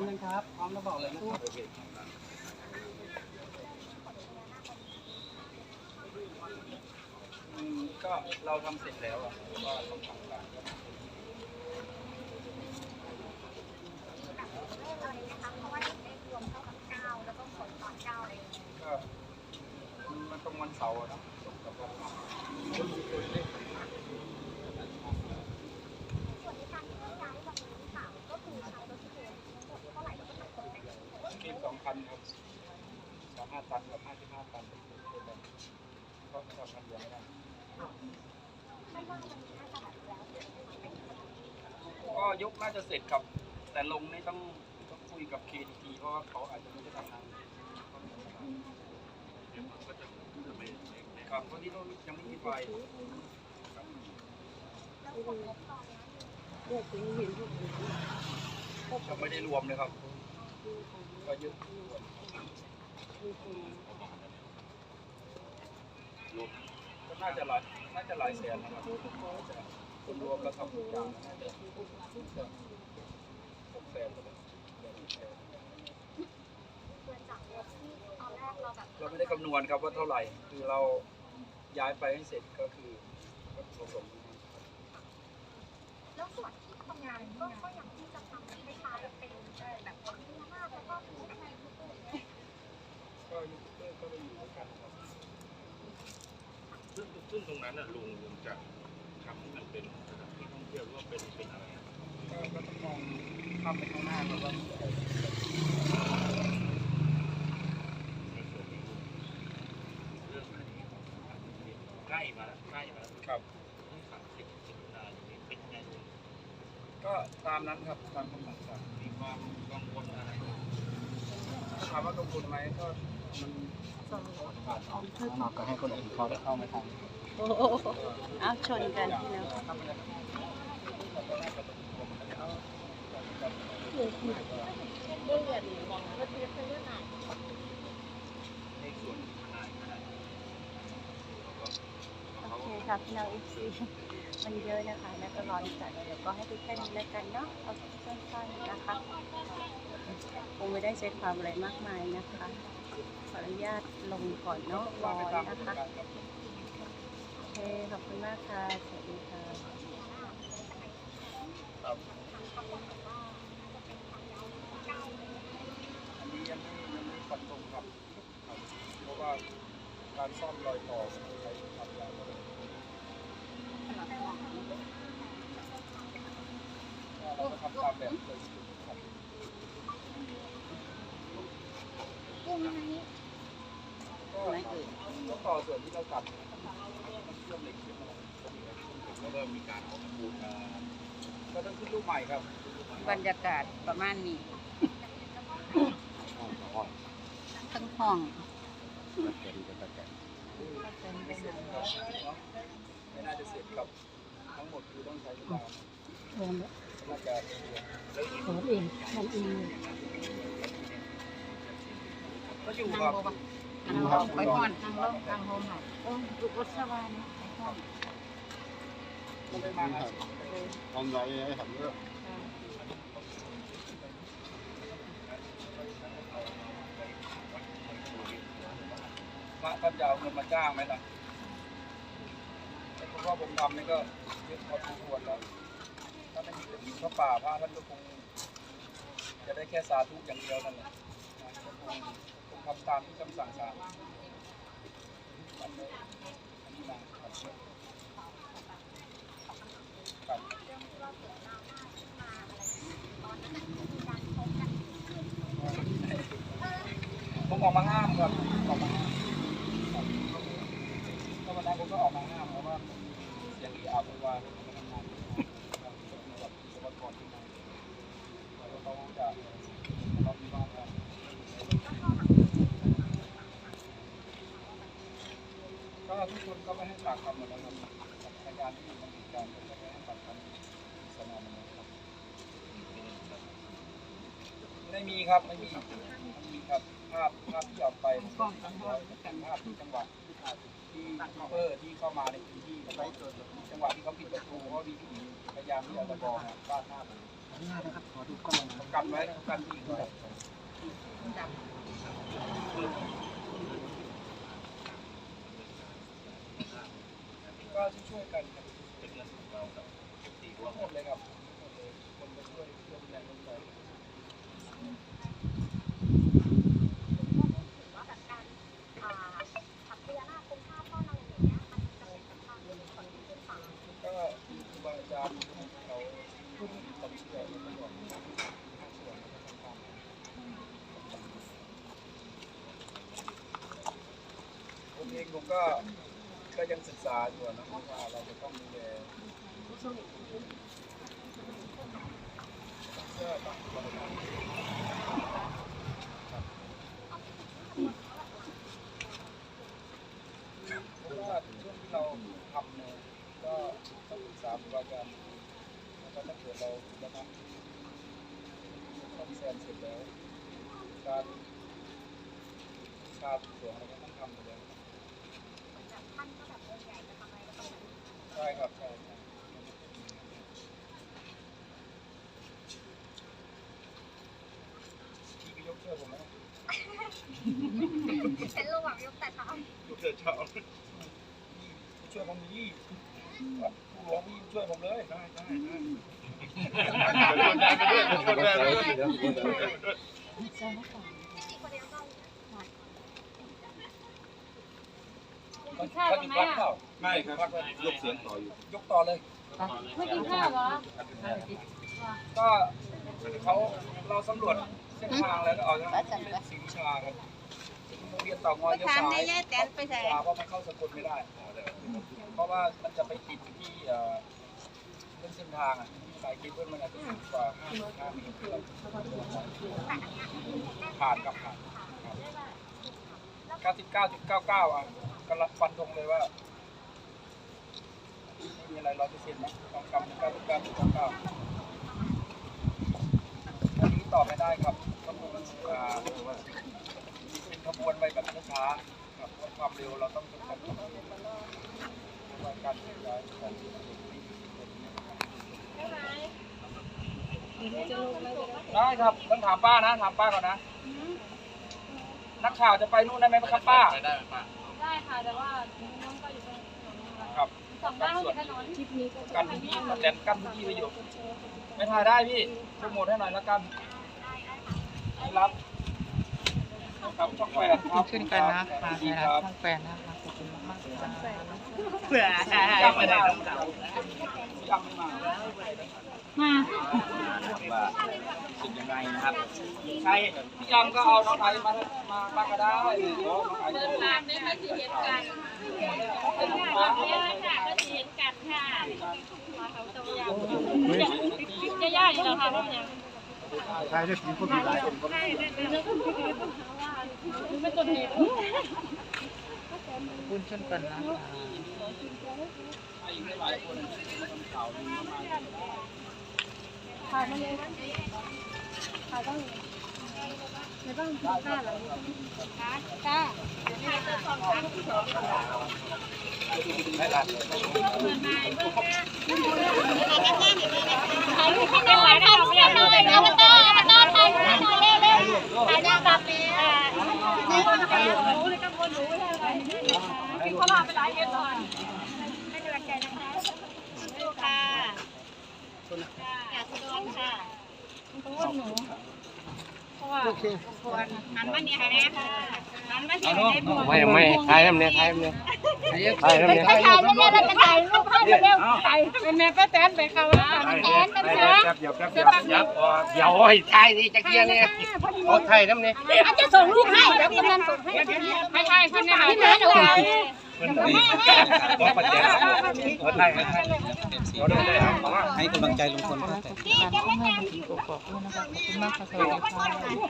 มนะครับ พร้อมแล้วบอกเลยนะครับอืมก็เราทำเสร็จแล้วอะก็ต้องทำการก็ก็มันตรงวันเสาร์อะเนาะตรงกับวันมีสอง คันครับสองห้าตันกับห้าสิบห้าตันก็ทำคันเดียวไม่ได้ก็ยกน่าจะเสร็จครับ แต่ลงนี่ต้องต้องคุยกับ KTT เพราะว่าเขาอาจจะไม่ได้ทำงานครับเพราะที่เรายังไม่มีไฟครับยังไม่ได้รวมเลยครับ ก็เยอะก็น่าจะหลายน่าจะหลายแสนนะครับคนรวมแล้วทำทุกอย่างน่าจะหกแสนก็ได้เราไม่ได้คำนวณครับว่าเท่าไหร่ คือเราย้ายไปให้เสร็จก็คือก็ผสมแล้วส่วนที่ทำงานก็ก็ยังที่จะทำคล้ายๆเป็นแบบพญานาคแล้วก็มีอะไรทุกอย่างเนี่ย ก็ยูทูบเบอร์ก็ไปอยู่ด้วยกันครับ ซึ่งซึ่งตรงนั้นน่ะลุงลุงจะทำให้มันเป็นสถานที่ท่องเที่ยวหรือว่าเป็นเป็นอะไรอะก็ก็ต้องมองข้ามไปข้างหน้าครับว่าในส่วนนี้เรื่องอันนี้ใกล้มาแล้วใกล้มาแล้วครับ ที่สามสิบสิบนาอย่างนี้เป็นยังไงลุงก็ตามนั้นครับตามคำสั่งศาลมีความกังวลอะไรไหมถามว่ากังวลไหมก็มันผ่านออกข้างนอกก็ให้คนอื่นเขาได้เข้ามาทำ โอ้โหเอาชนกันพี่น้องทำอะไรก็น่าะเป็นห่วโอเคค่ะพี่น้องอีซีมันเยอะนะคะแล้วก็ร้อนจัดเดี๋ยวก็ให้ทุกท่านแล้วกันเนาะเอาสั้นๆนะคะคงไม่ได้ใจความอะไรมากมายนะคะ ขออนุญาตลงก่อนเนาะรอไปตามนะคะ ขอบคุณมากค่ะ สวัสดีค่ะครับอันนี้ยังไม่ยังไม่ฟันธงครับครับ เพราะว่าการซ่อมรอยต่อใช้ความยาวเท่าไหร่เราก็ทำตามแบบเลยครับยังไงก็ก็ต่อส่วนที่เราตัดมันเชื่อมเหล็กขึ้นมา แล้วก็มีการเอาปูนมาก็ต้องขึ้นรูปใหม่ครับบรรยากาศประมาณนี้ทั้งห้องไม่เสร็จครับไม่น่าจะเสร็จครับทั้งหมดคือต้องใช้เวลาน่าจะก็อยู่ครับทางลงไปห้อนทางลงทางโฮมหน่อยโอ้ดูรถสวรรค์ไปห้อนก็ พระท่านจะเอาเงินมาจ้างไหมล่ะแต่เพราะว่าผมทำนี่ก็เยอะพอสมควรแล้ว ถ้าไม่มีถึงพระป่าพระท่านก็คงจะได้แค่สาธุอย่างเดียวนั่นแหละนะก็คงคงทำตามที่คำสั่งศาลอันนี้อันนี้มาครับครับ ผมออกมาห้ามครับออกมาห้ามก็วันนั้นผมก็ออกมาห้ามเพราะว่าเสียงอีอาบวายผมก็ทำงานครับกับวิศวกรที่มาแล้วเขาจะเขามีบ้านครับก็ทุกคนก็ไม่ให้ปากคำหมดแล้วครับพยานที่อยู่ในเหตุการณ์ก็ไม่ให้ปากคำสนามนะครับ ไม่มี ครับไม่มีไม่มีครับภาพภาพที่ออกไปมันก็เป็นภาพที่จังหวะที่ทูบเบอที่เข้ามาในพื้นที่จังหวะที่เขาปิดประตูเพราะมีผู้หญิงพยายามที่จะตะบองฟาดหน้าผมเขากันไว้เขากันผู้หญิงไว้ก็ช่วยกันครับเป็นเงินของเรากับเอฟซีร่วหมดเลยครับคนมาช่วยช่วยแรงลงไปถือว่าแบบการอ่าขับพญานาคเป็นภาพพ่อนางอย่างเงี้ยมันจะเป็นสำคัญในส่วนที่ขึ้นฟ้า ก็มีครูบาอาจารย์เขาพูดถึงความเชื่อแล้วก็บอกว่าห้าส่วนแล้วก็ทำตามผมเองผมก็ก็ยังศึกษาอยู่นะว่าเราจะต้องดูแลเชื่อต่างคนต่างเพราะว่าช่วงที่เราทำเนี่ยก็ต้องศึกษาครูบาอาจารย์แล้วก็ถ้าเกิดเราแล้วนะต้องแซนเสร็จแล้ว การชาติส่วนอะไรก็ต้องทำไปแล้วแบ ช่ครับใช่ใช่พี่ก็ยกเชื่อผมนะเป็นระหว่างยกแต่เท้าลูกเสือชอบพี่ช่วยผมดีผู้หลวงพี่ช่วยผมเลยได้ได้ได้คนแรกไปด้วยคนแรกไปด้วย สี่คนเดียวก็ เขาจะพักเปล่าไม่ครับยกเสียงต่ออยู่ยกต่อเลย ไม่กินข้าวเหรอ ก็เขาเราสำรวจเส้นทางแล้วก็เอาจากศรีวิชาครับโรงเรียนต่างอยเยวซ้ายแตนไปใส่เพราะมันเข้าสกุลไม่ได้ เพราะว่ามันจะไปติดที่เอ่อเรื่องเส้นทางอะสายเคเบิลมันอาจจะสูงกว่า5 5เมตรผ่านกับผ่าน 99.99อะก็รับฟันธงเลยว่าไม่มีอะไรร้อยเปอร์เซ็นต์นะต้องกำ99.99อันนี้ตอบไม่ได้ครับต้องดูมันอ่าเป็นขบวนไปแบบช้าครับความเร็วเราต้องจำกัดความเร็วว่าการเคลื่อนย้ายของได้ครับต้องถามป้านะถามป้าก่อนนะ นักข่าวจะไปนู่นได้ไหมครับป้า ไปได้ไหมป้า ได้ค่ะ แต่ว่าน้องก็อยู่ตรงถนนครับสองด้านติดถนนคลิปนี้ก็กันพื้นที่มาแต่กั้นพื้นที่ไปอยู่ไม่ถ่ายได้พี่โปรโมทให้หน่อยละกันไม่รับครับช่องแปดครับขึ้นกันนะคะคในรัร้านบช่องแฟนนะคะขอบคุณมากๆค่ะยังไม่ได้ต้องเก่ายังไม่มา มาว่าเป็นยังไงนะครับใช่พี่ยังก็เอาน้องไอมามาบ้างก็ได้หรือน้องไอจะตามได้มาที่เห็นกันเนี่ยค่ะก็ที่เห็นกันค่ะมาเขาตรงยาวย่าๆอยู่แล้วค่ะว่าเป็นยังใช่ได้กินคนที่หลายคนก็ไม่ตัวเหตุคุณช่นกันนะ คะไอ้หลายคนข่าวดีมากถ่ายมาเลยถ่ายต้องไม่ต้องกินข้าวหรอจ้าไม่ละถ่ายรูปให้หน่อยถ่ายรูปให้หน่อยเอามาต่อเอามาต่อถ่ายรูปให้หน่อยเร็วเร็วถ่ายรูปกับอ่าในวันแรกรู้เลยกังวลรู้เลยอะไรกินข้าวหลามไปหลายเย็นเลยให้กำลังใจนะคะสู้ค่ะ อยากสะดวกค่ะหันมาเนี่ยค่ะเนี่ยค่ะหันมาเนี่ยได้บุญไม่ไม่ถ่ายทำเนี่ยถ่ายทำเนี่ยถ่ายทำเนี่ยไปถ่ายเนี่ยเราจะถ่ายรูปให้เร็วถ่ายเป็นแม่ป้าแตนไปเขาแล้วแทนกันนะเดี๋ยวเดี๋ยวเดี๋ยวเดี๋ยวให้ถ่ายนี่จะเกียร์เนี่ยเขาถ่ายทำเนี่ยอาจจะส่งรูปให้เดี๋ยวกำนันส่งให้ไม่ใช่คนนี้พี่นัทเอาไว้บอกปัจจัยเขาถ่ายให้ถ่าย ให้กำลังใจลุงพลป้าแต่ขอบคุณมากค่ะสวัสดีค่ะ